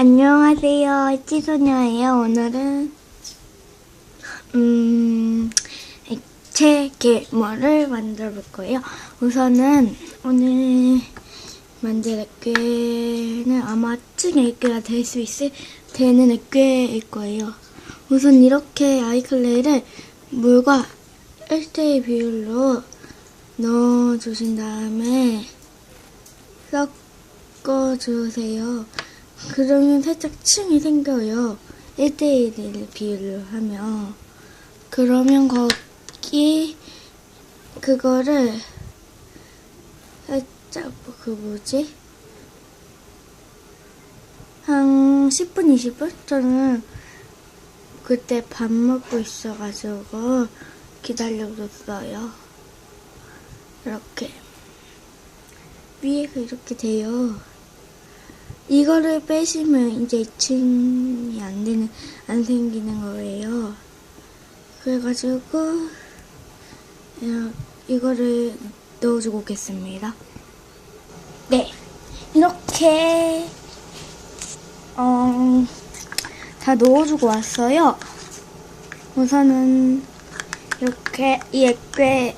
안녕하세요. 찌소녀예요. 오늘은 음 액체 게임을 만들어 볼 거예요. 우선은 오늘 만들 액괴는 아마 층 액괴가 될 수 있을 되는 액괴일 거예요. 우선 이렇게 아이클레이를 물과 1대1 비율로 넣어 주신 다음에 섞어 주세요. 그러면 살짝 층이 생겨요. 1대1 비율로 하면. 그러면 거기, 그거를 살짝, 그 뭐지? 한 10분, 20분? 저는 그때 밥 먹고 있어가지고 기다려줬어요. 이렇게. 위에가 이렇게 돼요. 이거를 빼시면 이제 2층이 안 되는, 안 생기는 거예요. 그래가지고, 이거를 넣어주고 오겠습니다. 네. 이렇게, 어, 다 넣어주고 왔어요. 우선은, 이렇게, 이 액괴,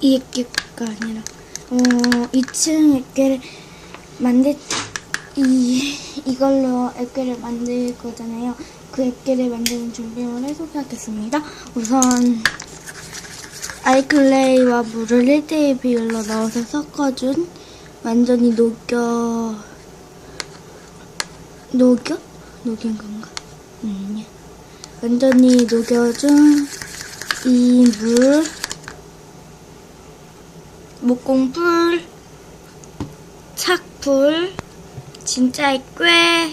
이 액괴가 아니라, 어, 2층 액괴를 만들, 이, 이걸로 액괴를 만들 거잖아요. 그 액괴를 만드는 준비물을 소개하겠습니다. 우선, 아이클레이와 물을 1대1 비율로 넣어서 섞어준 완전히 녹여, 녹여? 녹인 건가? 음, 예. 완전히 녹여준 이 물, 목공풀, 착풀, 진짜 꽤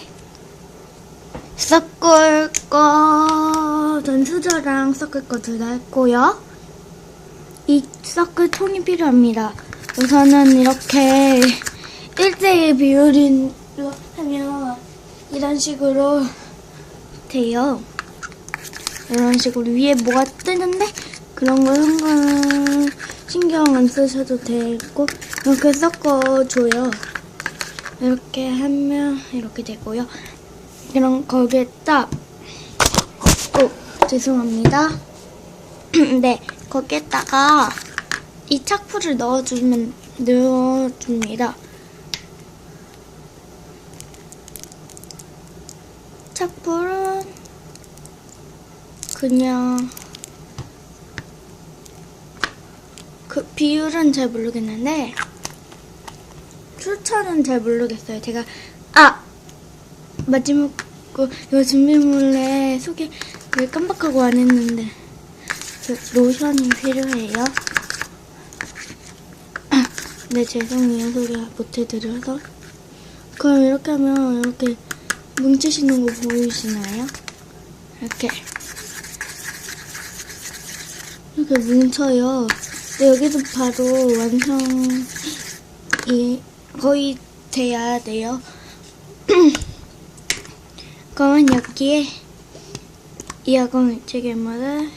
섞을 거, 전 수저랑 섞을 거 둘 다 했고요. 이 섞을 통이 필요합니다. 우선은 이렇게 1대1 비율로 하면 이런 식으로 돼요. 이런 식으로 위에 뭐가 뜨는데 그런 거 상관 신경 안 쓰셔도 되고 이렇게 섞어줘요. 이렇게 하면 이렇게 되고요. 그럼 거기에다 오 죄송합니다. 네 거기에다가 이 착풀을 넣어주면 넣어줍니다. 착풀은 그냥 그 비율은 잘 모르겠는데 출처는 잘 모르겠어요. 제가 아 마지막 거 준비물에 소개를 깜빡하고 안 했는데 그 로션이 필요해요. 네 죄송해요 소개 못 해드려서 그럼 이렇게 하면 이렇게 뭉치시는 거 보이시나요? 이렇게 이렇게 뭉쳐요. 네, 여기서 바로 완성이 거의 돼야 돼요. 그러면 여기에 이 야광 액체괴물을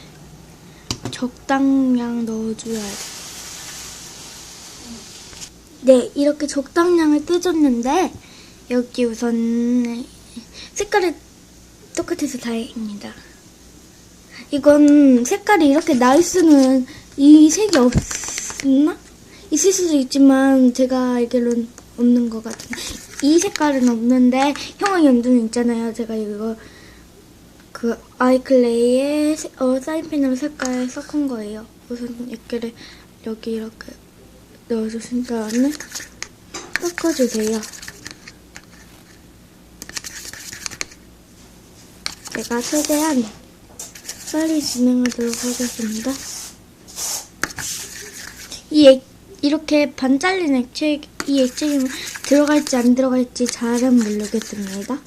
적당량 넣어줘야 돼. 네, 이렇게 적당량을 뜨줬는데 여기 우선 색깔이 똑같아서 다행입니다. 이건 색깔이 이렇게 나이스는 이 색이 없나? 있을 수도 있지만 제가 알기로는 없는 것 같은데 이 색깔은 없는데 형아 연두는 있잖아요. 제가 이거 그 아이클레이의 세- 어, 사인펜으로 색깔 섞은 거예요. 우선 액괴를 여기 이렇게 넣어주신 다음에 섞어주세요. 제가 최대한 빨리 진행하도록 하겠습니다. 이 액, 이렇게 반 잘린 액체, 이 액체가 들어갈지 안 들어갈지 잘은 모르겠습니다.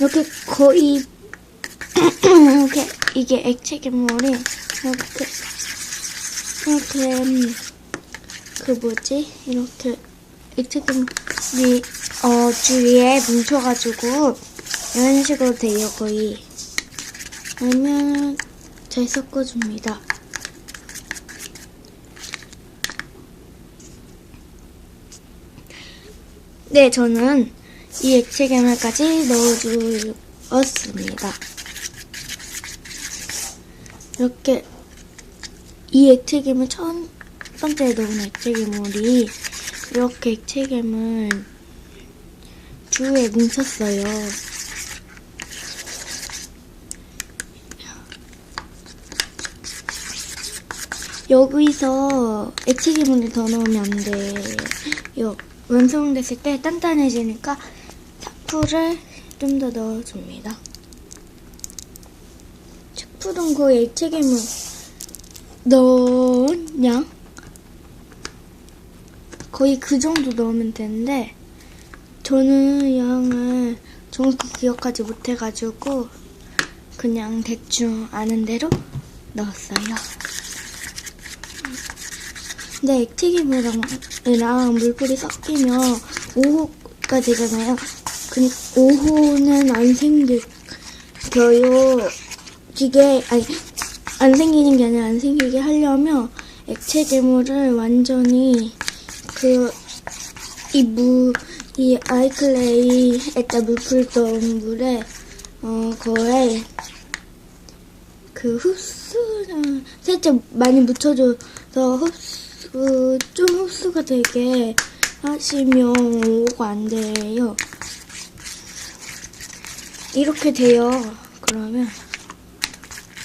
이렇게 거의, 이렇게, 이게 액체 괴물이, 이렇게, 이렇게, 음, 그 뭐지? 이렇게, 액체 괴물이, 어, 주위에 뭉쳐가지고, 이런 식으로 돼요 거의. 알면 잘 섞어줍니다. 네 저는 이 액체 개말까지 넣어주었습니다. 이렇게 이 액체 개물 첫 번째 넣은 액체 개물이 이렇게 액체 개물 주에 뭉쳤어요. 여기서 액체 기물을 더 넣으면 안 돼요. 완성됐을 때 단단해지니까 샤프를 좀 더 넣어줍니다. 샤프는 그 액체 기물 넣냐? 거의 그 정도 넣으면 되는데 저는 양을 정확히 기억하지 못해가지고 그냥 대충 아는 대로 넣었어요. 근데 액체기물이랑 이랑 물풀이 섞이면 5호가 되잖아요. 근 5호는 안 생겨요. 기계 아니 안 생기는 게 아니라 안 생기게 하려면 액체괴물을 완전히 그이무이 아이클레이 에다 물풀 넣은 물에 어 거에 그 흡수랑 살짝 많이 묻혀줘서 흡수 좀 흡수가 되게 하시면 오가 안 돼요. 이렇게 돼요. 그러면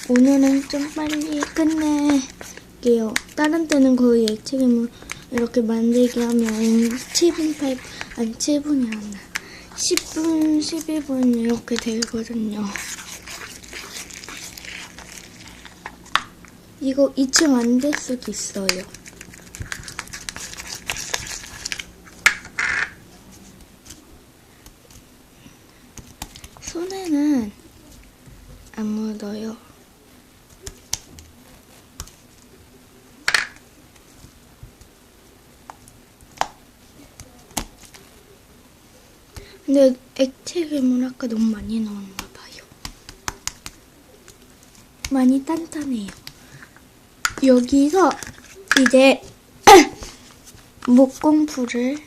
오늘은 좀 빨리 끝낼게요. 다른 때는 거의 액체괴물 이렇게 만들게 하면 7분, 8, 아니 7분이 아니라 10분, 11분 이렇게 되거든요. 이거 2층 안 될 수도 있어요. 손에는 안 묻어요. 근데 액체 괴물 아까 너무 많이 넣었나 봐요. 많이 단단해요. 여기서 이제 목공풀을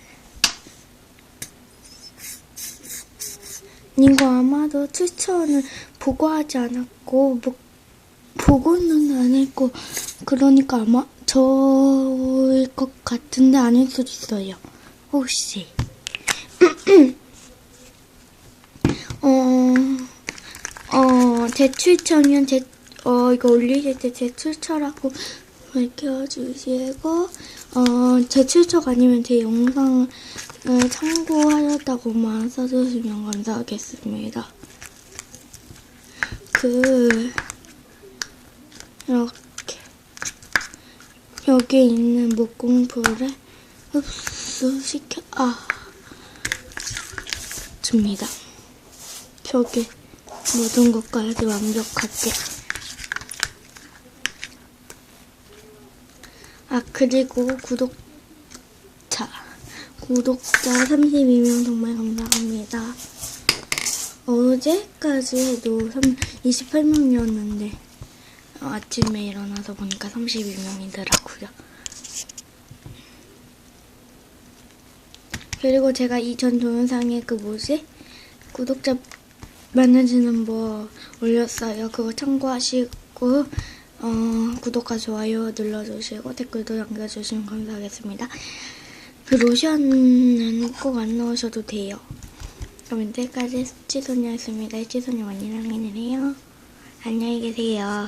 이거 아마도 추천을 보고 하지 않았고 뭐, 보고는 안 했고 그러니까 아마 저일 것 같은데 아닐 수도 있어요. 혹시 어, 어, 제출처면 제, 어, 이거 올리실 때 제출처라고 밝혀주시고, 어, 제출처가 아니면 제 영상을 참고하였다고만 써주시면 감사하겠습니다. 그, 이렇게, 여기 있는 목공풀을 흡수시켜, 아, 줍니다. 벽에 모든 것까지 완벽하게. 아, 그리고 구독자. 구독자 32명 정말 감사합니다. 어제까지 해도 28명이었는데, 아침에 일어나서 보니까 32명이더라고요. 그리고 제가 이전 동영상에 그 뭐지? 구독자 많아지는 뭐 올렸어요. 그거 참고하시고 어, 구독과 좋아요 눌러주시고 댓글도 남겨주시면 감사하겠습니다. 그 로션은 꼭 안 넣으셔도 돼요. 그럼 이때까지 치소녀였습니다. 치소녀 많이 사랑해주세요. 안녕히 계세요.